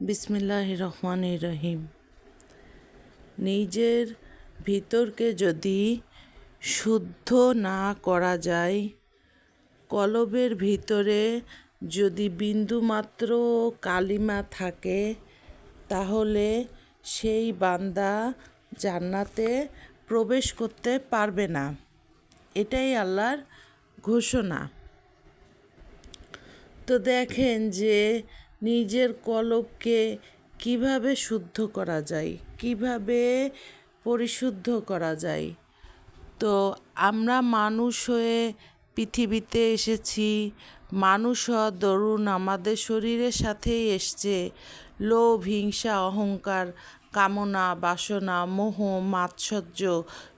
বিসমিল্লাহ রহমান রহিম। নিজের ভিতরকে যদি শুদ্ধ না করা যায়, কলবের ভিতরে যদি বিন্দুমাত্র কালিমা থাকে, তাহলে সেই বান্দা জান্নাতে প্রবেশ করতে পারবে না। এটাই আল্লাহর ঘোষণা। তো দেখেন যে নিজের কলবকে কীভাবে শুদ্ধ করা যায়, কীভাবে পরিশুদ্ধ করা যায়। তো আমরা মানুষ হয়ে পৃথিবীতে এসেছি, মানুষ হওয়ার দরুন আমাদের শরীরের সাথেই এসছে। লোভ, হিংসা, অহংকার, কামনা, বাসনা, মোহ, মাৎসর্য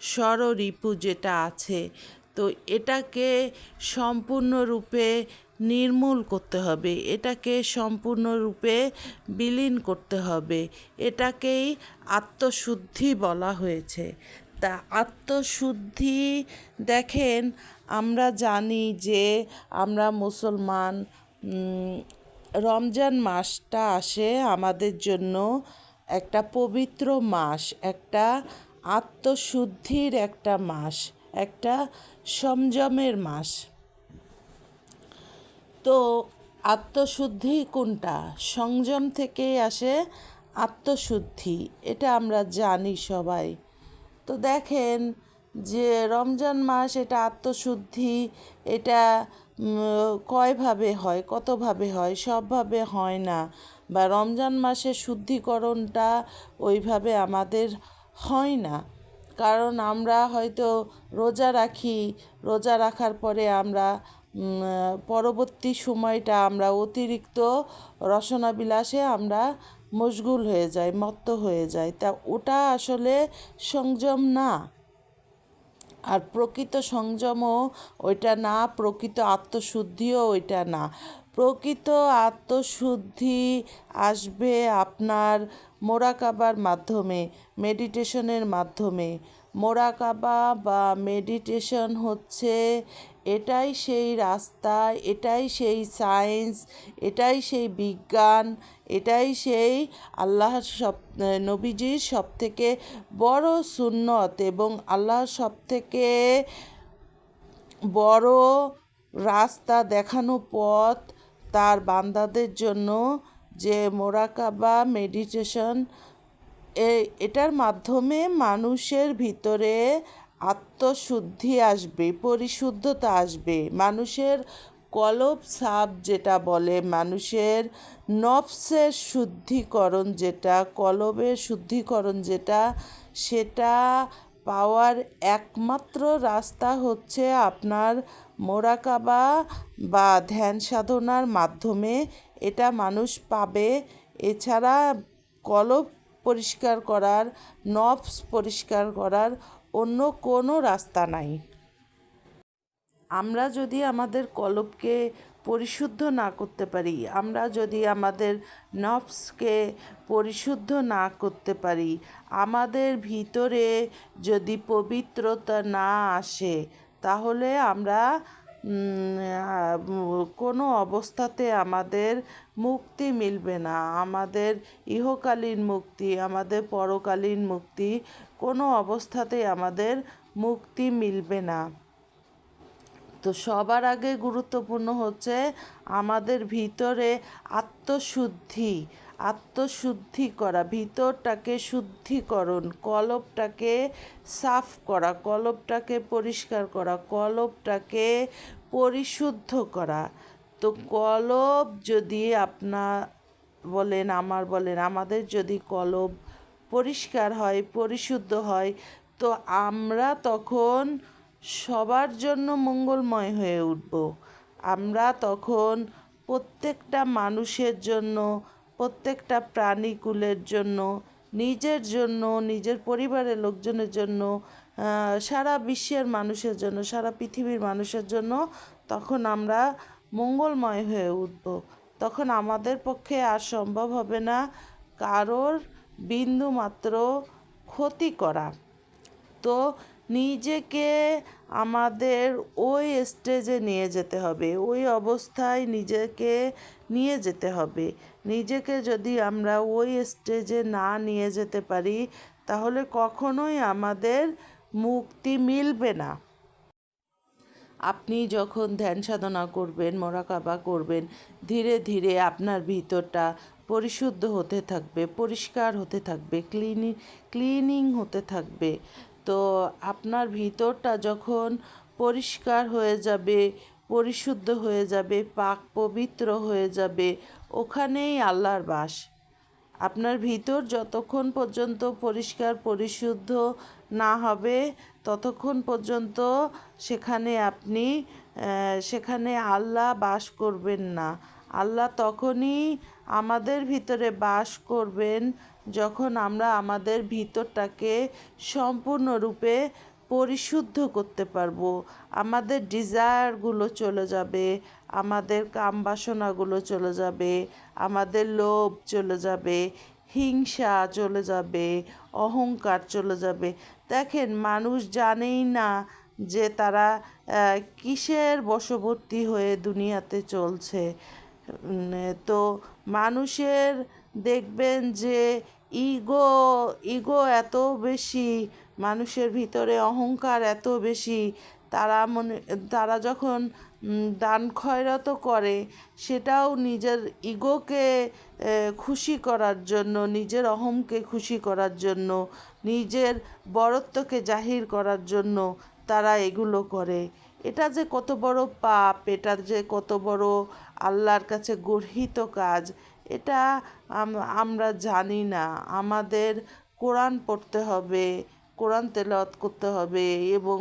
ষড়রিপু যেটা আছে, তো এটাকে সম্পূর্ণরূপে নির্মূল করতে হবে। এটাকে সম্পূর্ণরূপে বিলীন করতে হবে। এটাকেই আত্মশুদ্ধি বলা হয়েছে। তা আত্মশুদ্ধি দেখেন, আমরা জানি যে আমরা মুসলমান রমজান মাসটা আসে আমাদের জন্য একটা পবিত্র মাস, একটা আত্মশুদ্ধির একটা মাস, একটা সংযমের মাস। তো আত্মশুদ্ধি কোনটা? সংযম থেকেই আসে আত্মশুদ্ধি, এটা আমরা জানি সবাই। তো দেখেন যে রমজান মাস এটা আত্মশুদ্ধি, এটা কয়ভাবে হয়, কতভাবে হয়? সবভাবে হয় না। বা রমজান মাসের শুদ্ধিকরণটা ওইভাবে আমাদের হয় না। কারণ আমরা হয়তো রোজা রাখি, রোজা রাখার পরে আমরা পরবর্তী সময়টা আমরা অতিরিক্ত রসনাবিলাসে আমরা মশগুল হয়ে যাই, মত্ত হয়ে যাই। তা ওটা আসলে সংযম না। আর প্রকৃত সংযমও ওইটা না, প্রকৃত আত্মশুদ্ধিও ওইটা না। প্রকৃত আত্মশুদ্ধি আসবে আপনার মোরাকাবার মাধ্যমে, মেডিটেশনের মাধ্যমে। মোরাকাবা বা মেডিটেশন হচ্ছে, এটাই সেই রাস্তা, এটাই সেই সায়েন্স, এটাই সেই বিজ্ঞান, এটাই সেই আল্লাহর সব নবীজির সব থেকে বড় সুন্নত এবং আল্লাহর সব থেকে বড় রাস্তা দেখানো পথ তার বান্দাদের জন্য যে মোরাকাবা মেডিটেশন এটার মাধ্যমে মানুষের ভিতরে আত্মশুদ্ধি আসবে, পরিশুদ্ধতা আসবে। মানুষের কলব সাপ যেটা বলে, মানুষের নফসের শুদ্ধিকরণ যেটা কলবের শুদ্ধিকরণ যেটা, সেটা পাওয়ার একমাত্র রাস্তা হচ্ছে আপনার মোরাকাবা বা ধ্যান সাধনার মাধ্যমে এটা মানুষ পাবে। এছাড়া কলব পরিষ্কার করার নফস পরিষ্কার করার অন্য কোনো রাস্তা নাই। আমরা যদি আমাদের কলবকে পরিশুদ্ধ না করতে পারি, আমরা যদি আমাদের নফসকে পরিশুদ্ধ না করতে পারি, আমাদের ভিতরে যদি পবিত্রতা না আসে, তাহলে আমরা কোনো অবস্থাতে আমাদের মুক্তি মিলবে না। আমাদের ইহকালীন মুক্তি, আমাদের পরকালীন মুক্তি, কোনো অবস্থাতেই আমাদের মুক্তি মিলবে না। তো সবার আগে গুরুত্বপূর্ণ হচ্ছে আমাদের ভিতরে আত্মশুদ্ধি। আত্মশুদ্ধি করা ভিতরটাকে শুদ্ধিকরণ কলবটাকে সাফ করা কলবটাকে পরিষ্কার করা কলবটাকে পরিশুদ্ধ করা। তো কলব যদি আপনার বলেন, আমার বলেন, আমাদের যদি কলব পরিষ্কার হয়, পরিশুদ্ধ হয়, তো আমরা তখন সবার জন্য মঙ্গলময় হয়ে উঠব। আমরা তখন প্রত্যেকটা মানুষের জন্য প্রত্যেকটা প্রাণীকুলের জন্য, নিজের জন্য, নিজের পরিবারের লোকজনের জন্য সারা বিশ্বের মানুষের জন্য, সারা পৃথিবীর মানুষের জন্য তখন আমরা মঙ্গলময় হয়ে উঠব। তখন আমাদের পক্ষে আর সম্ভব হবে না কারোর বিন্দু মাত্র ক্ষতি করা। তো নিজেকে আমাদের ওই স্টেজে নিয়ে যেতে হবে, ওই অবস্থায় নিজেকে নিয়ে যেতে হবে। নিজেকে যদি আমরা ওই স্টেজে না নিয়ে যেতে পারি, তাহলে কখনোই আমাদের মুক্তি মিলবে না। আপনি যখন ধ্যান সাধনা করবেন, মোরাকাবা করবেন, ধীরে ধীরে আপনার ভিতরটা পরিশুদ্ধ হতে থাকবে, পরিষ্কার হতে থাকবে ক্লিনি ক্লিনিং হতে থাকবে। তো আপনার ভিতরটা যখন পরিষ্কার হয়ে যাবে, পরিশুদ্ধ হয়ে যাবে, পাক পবিত্র হয়ে যাবে, ওখানেই আল্লাহর বাস। আপনার ভিতর যতক্ষণ পর্যন্ত পরিষ্কার, পরিশুদ্ধ না হবে, ততক্ষণ পর্যন্ত সেখানে আপনি সেখানে আল্লাহ বাস করবেন না। আল্লাহ তখনই আমাদের ভিতরে বাস করবেন যখন আমরা আমাদের ভিতরটাকে সম্পূর্ণরূপে পরিশুদ্ধ করতে পারব। আমাদের ডিজায়ারগুলো চলে যাবে, আমাদের কাম বাসনাগুলো চলে যাবে, আমাদের লোভ চলে যাবে, হিংসা চলে যাবে, অহংকার চলে যাবে। দেখেন, মানুষ জানেই না যে তারা কিসের বশবর্তী হয়ে দুনিয়াতে চলছে। তো মানুষের দেখবেন যে ইগো ইগো এত বেশি, মানুষের ভিতরে অহংকার এত বেশি, তারা মনে, তারা যখন দান খয়রাত করে, সেটাও নিজের ইগোকে খুশি করার জন্য, নিজের অহংকে খুশি করার জন্য, নিজের বরত্বকে জাহির করার জন্য তারা এগুলো করে। এটা যে কত বড় পাপ, এটা যে কত বড় আল্লাহর কাছে গর্হিত কাজ, এটা আমরা জানি না। আমাদের কোরআন পড়তে হবে, কোরআন তেলত করতে হবে এবং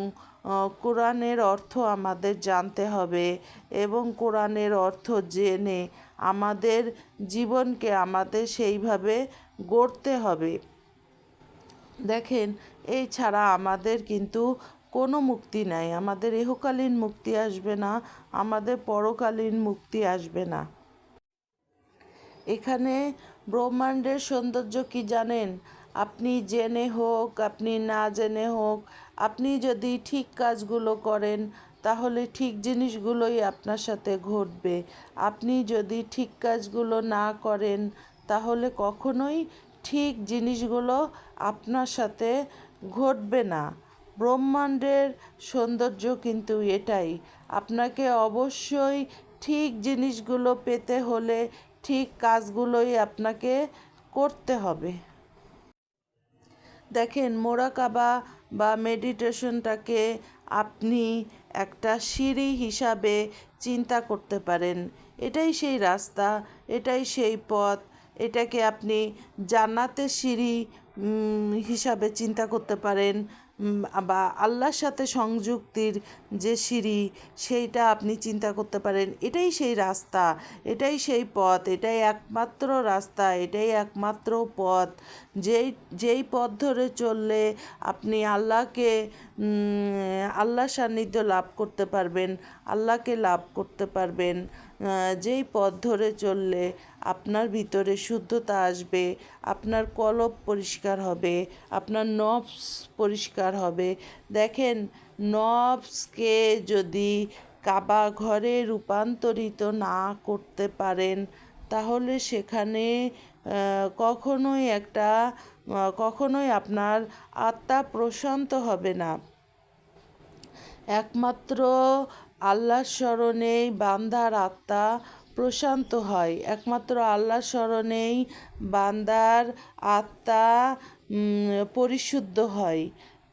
কোরআনের অর্থ আমাদের জানতে হবে এবং কোরআনের অর্থ জেনে আমাদের জীবনকে আমাদের সেইভাবে গড়তে হবে। দেখেন, এই ছাড়া আমাদের কিন্তু কোনো মুক্তি নাই। আমাদের এহকালীন মুক্তি আসবে না, আমাদের পরকালীন মুক্তি আসবে না। এখানে ব্রহ্মাণ্ডের সৌন্দর্য কি জানেন? আপনি জেনে হোক, আপনি না জেনে হোক, আপনি যদি ঠিক কাজগুলো করেন, তাহলে ঠিক জিনিসগুলোই আপনার সাথে ঘটবে। আপনি যদি ঠিক কাজগুলো না করেন, তাহলে কখনোই ঠিক জিনিসগুলো আপনার সাথে ঘটবে না। ব্রহ্মাণ্ডের সৌন্দর্য কিন্তু এটাই। আপনাকে অবশ্যই ঠিক জিনিসগুলো পেতে হলে ঠিক কাজগুলোই আপনাকে করতে হবে। দেখেন, মোরাকাবা বা মেডিটেশনটাকে আপনি একটা সিঁড়ি হিসাবে চিন্তা করতে পারেন। এটাই সেই রাস্তা, এটাই সেই পথ, এটাকে আপনি জান্নাতের সিঁড়ি হিসাবে চিন্তা করতে পারেন। বা আল্লাহর সাথে সংযুক্তির যে সিঁড়ি সেইটা আপনি চিন্তা করতে পারেন। এটাই সেই রাস্তা এটাই সেই পথ এটাই একমাত্র রাস্তা এটাই একমাত্র পথ। যেই যেই পথ ধরে চললে আপনি আল্লাহকে উম, আল্লাহ সান্নিধ্য লাভ করতে পারবেন আল্লাহকে লাভ করতে পারবেন। যেই পথ ধরে চললে আপনার ভিতরে শুদ্ধতা আসবে, আপনার কলব পরিষ্কার হবে, আপনার নফস পরিষ্কার হবে। দেখেন নফসকে যদি কাবা ঘরে রূপান্তরিত না করতে পারেন, তাহলে সেখানে কখনোই একটা কখনোই আপনার আত্মা প্রশান্ত হবে না। একমাত্র আল্লাহর স্মরণেই বান্দার আত্মা প্রশান্ত হয়। একমাত্র আল্লাহর স্মরণেই বান্দার আত্মা পরিশুদ্ধ হয়।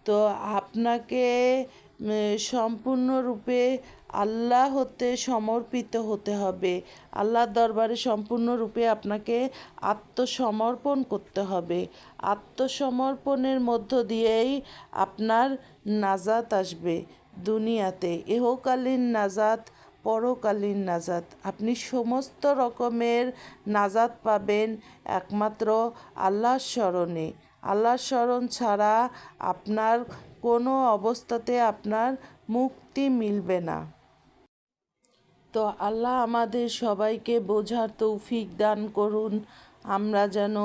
তো আপনাকে সম্পূর্ণরূপে আল্লাহ হতে সমর্পিত হতে হবে। আল্লাহর দরবারে সম্পূর্ণরূপে আপনাকে আত্মসমর্পণ করতে হবে। আত্মসমর্পণের মধ্য দিয়েই আপনার নাজাত আসবে। দুনিয়াতে এহকালীন নাজাত, পরকালীন নাজাত। আপনি সমস্ত রকমের নাজাত পাবেন একমাত্র আল্লাহর স্মরণে। আল্লাহর স্মরণ ছাড়া আপনার কোনো অবস্থাতে আপনার মুক্তি মিলবে না। তো আল্লাহ আমাদের সবাইকে বোঝার তৌফিক দান করুন। আমরা যেন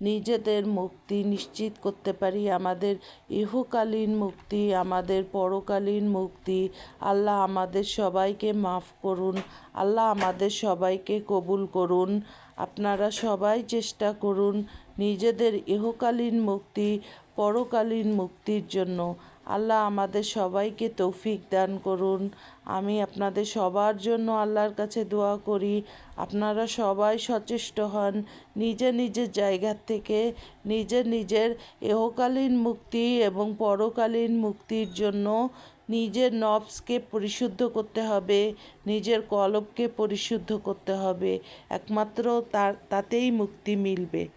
নিজেদের মুক্তি নিশ্চিত করতে পারি। আমাদের ইহকালীন মুক্তি, আমাদের পরকালীন মুক্তি। আল্লাহ আমাদের সবাইকে মাফ করুন। আল্লাহ আমাদের সবাইকে কবুল করুন। আপনারা সবাই চেষ্টা করুন নিজেদের ইহকালীন মুক্তি, পরকালীন মুক্তির জন্য। আল্লাহ আমাদের সবাইকে তৌফিক দান করুন। আমি আপনাদের সবার জন্য আল্লাহর কাছে দোয়া করি। আপনারা সবাই সচেষ্ট হন নিজের নিজের জায়গা থেকে নিজের নিজের এহকালীন মুক্তি এবং পরকালীন মুক্তির জন্য নিজের নবসকে পরিশুদ্ধ করতে হবে, নিজের কলবকে পরিশুদ্ধ করতে হবে। একমাত্র তার, তাতেই মুক্তি মিলবে।